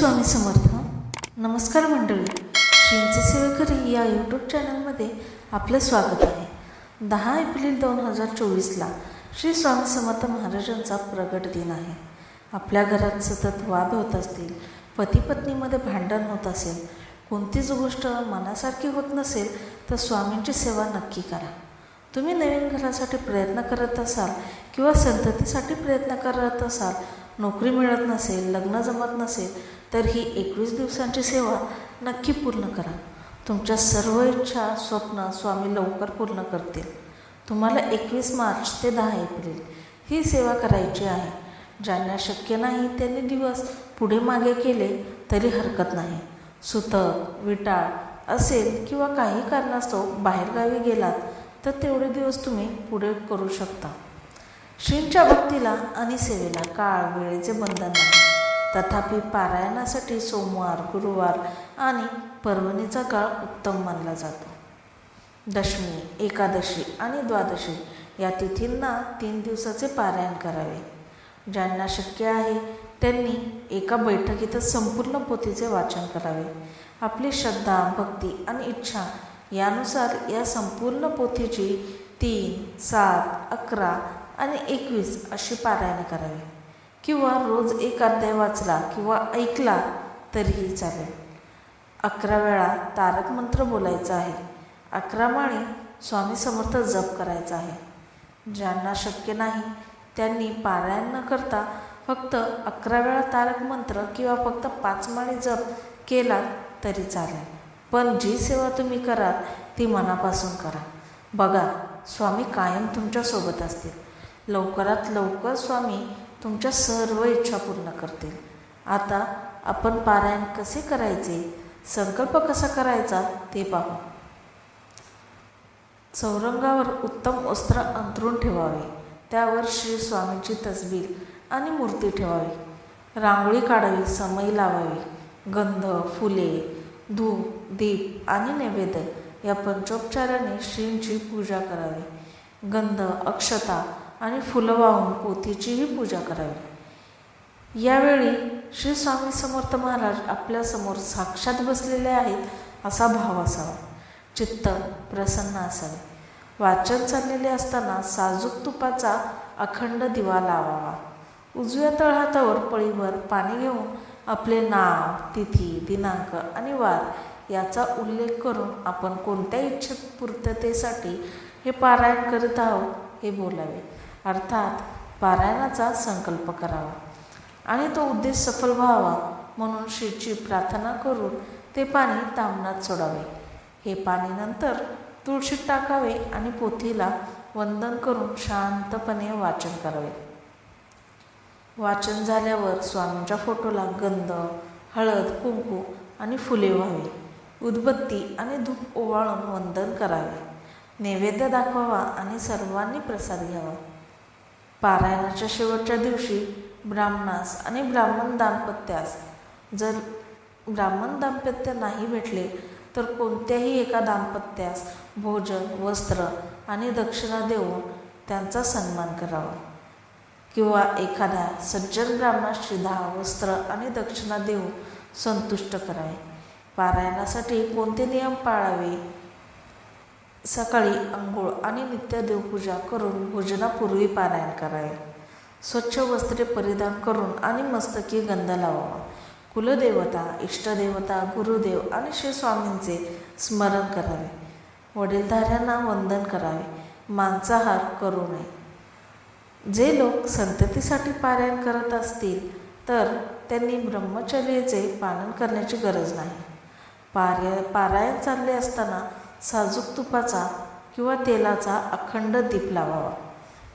स्वामी समर्थ. नमस्कार मंडळी. श्रींचे सेवेकरी या यूट्यूब चॅनलमध्ये आपलं स्वागत आहे. दहा एप्रिल दोन हजार चोवीसला श्री स्वामी समर्थ महाराजांचा प्रगट दिन आहे. आपल्या घरात सतत वाद होत असतील पती पत्नीमध्ये भांडण होत असेल कोणतीच गोष्ट मनासारखी होत नसेल तर स्वामींची सेवा नक्की करा. तुम्ही नवीन घरासाठी प्रयत्न करत असाल किंवा संततीसाठी प्रयत्न करत असाल नोकरी मिळत नसेल लग्न जमत नसेल तर ही एकवीस दिवसांची सेवा नक्की पूर्ण करा. तुमच्या सर्व इच्छा स्वप्न स्वामी लवकर पूर्ण करतील. तुम्हाला एकवीस मार्च ते दहा एप्रिल ही सेवा करायची आहे. ज्यांना शक्य नाही त्यांनी दिवस पुढे मागे केले तरी हरकत नाही. सुतक विटाळ असेल किंवा काही कारणास्तव बाहेरगावी गेलात तर तेवढे दिवस तुम्ही पुढे करू शकता. श्रींच्या भक्तीला आणि सेवेला काळ वेळेचे बंधन नाही. तथापि पारायणासाठी सोमवार गुरुवार आणि पर्वणीचा काळ उत्तम मानला जातो. दशमी एकादशी आणि द्वादशी या तिथींना तीन दिवसाचे पारायण करावे. ज्यांना शक्य आहे त्यांनी एका बैठकीतच संपूर्ण पोथीचे वाचन करावे. आपली श्रद्धा भक्ती आणि इच्छा यानुसार या संपूर्ण पोथीची तीन सात अकरा आणि एकवीस अशी पारायणे करावी. किंवा रोज एक अध्याय वाचला किंवा ऐकला तरीही चालेल. अकरा वेळा तारक मंत्र बोलायचा आहे. अकरा माळी स्वामी समर्थ जप करायचा आहे. ज्यांना शक्य नाही त्यांनी पारायण न करता फक्त अकरा वेळा तारक मंत्र किंवा फक्त पाच माळी जप केला तरी चालेल. पण जी सेवा तुम्ही कराल ती मनापासून करा. बघा स्वामी कायम तुमच्यासोबत असतील. लवकरात लवकर स्वामी तुमच्या सर्व इच्छा पूर्ण करतील. आता आपण पारायण कसे करायचे? संकल्प कसा करायचा ते पाहू. चौरंगावर उत्तम वस्त्र अंतरून ठेवावे. त्यावर श्री स्वामींची तसबीर आणि मूर्ती ठेवावी. रांगोळी काढावी समई लावावी. गंध फुले धूप दीप आणि नैवेद्य या पंचोपचाराने श्रींची पूजा करावी. गंध अक्षता आणि फुलं वाहून पोथीचीही पूजा करावी. यावेळी श्री स्वामी समर्थ महाराज आपल्यासमोर साक्षात बसलेले आहेत असा भाव असावा. चित्त प्रसन्न असावे. वाचन चाललेले असताना साजूक तुपाचा अखंड दिवा लावावा. उजव्या तळहातावर पळीवर पाणी घेऊन आपले नाव तिथी दिनांक आणि वार याचा उल्लेख करून आपण कोणत्या इच्छित पूर्ततेसाठी हे पारायण करीत आहोत हे बोलावे. अर्थात पारायणाचा संकल्प करावा. आणि तो उद्देश सफल व्हावा म्हणून श्रीची प्रार्थना करून ते पाणी तामणात सोडावे. हे पाणी नंतर तुळशीत टाकावे आणि पोथीला वंदन करून शांतपणे वाचन करावे. वाचन झाल्यावर स्वामींच्या फोटोला गंध हळद कुंकू आणि फुले व्हावी. उदबत्ती आणि धूप ओवाळून वंदन करावे. नैवेद्य दाखवावा आणि सर्वांनी प्रसाद घ्यावा. पारायणाच्या शेवटच्या दिवशी ब्राह्मणास आणि ब्राह्मण दाम्पत्यास जर ब्राह्मण दाम्पत्य नाही भेटले तर कोणत्याही एका दाम्पत्यास भोजन वस्त्र आणि दक्षिणा देऊन त्यांचा सन्मान करावा. किंवा एखाद्या सज्जन ब्राह्मणाशी दहा वस्त्र आणि दक्षिणा देऊन संतुष्ट करावे. पारायणासाठी कोणते नियम पाळावे? सकाळी अंघोळ आणि नित्य देवपूजा करून भोजनापूर्वी पारायण करावे. स्वच्छ वस्त्रे परिधान करून आणि मस्तकी गंध लावावा. कुलदेवता इष्टदेवता गुरुदेव आणि श्री स्वामींचे स्मरण करावे. वडीलधाऱ्यांना वंदन करावे. मांसाहार करू नये. जे लोक संततीसाठी पारायण करत असतील तर त्यांनी ब्रह्मचर्याचे पालन करण्याची गरज नाही. पार्य पारायण चालले असताना साजूक तुपाचा किंवा तेलाचा अखंड दीप लावावा.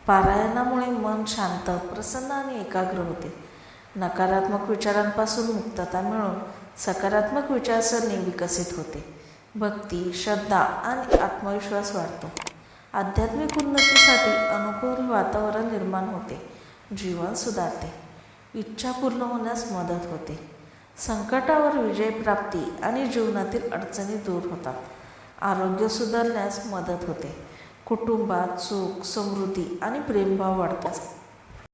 पारायणामुळे मन शांत प्रसन्न आणि एकाग्र होते. नकारात्मक विचारांपासून मुक्तता मिळून सकारात्मक विचारसरणी विकसित होते. भक्ती श्रद्धा आणि आत्मविश्वास वाढतो. आध्यात्मिक उन्नतीसाठी अनुकूल वातावरण निर्माण होते. जीवन सुधारते. इच्छा पूर्ण होण्यास मदत होते. संकटावर विजय प्राप्ती आणि जीवनातील अडचणी दूर होतात. आरोग्य सुधारण्यास मदत होते. कुटुंबात सुख समृद्धी आणि प्रेमभाव वाढतात.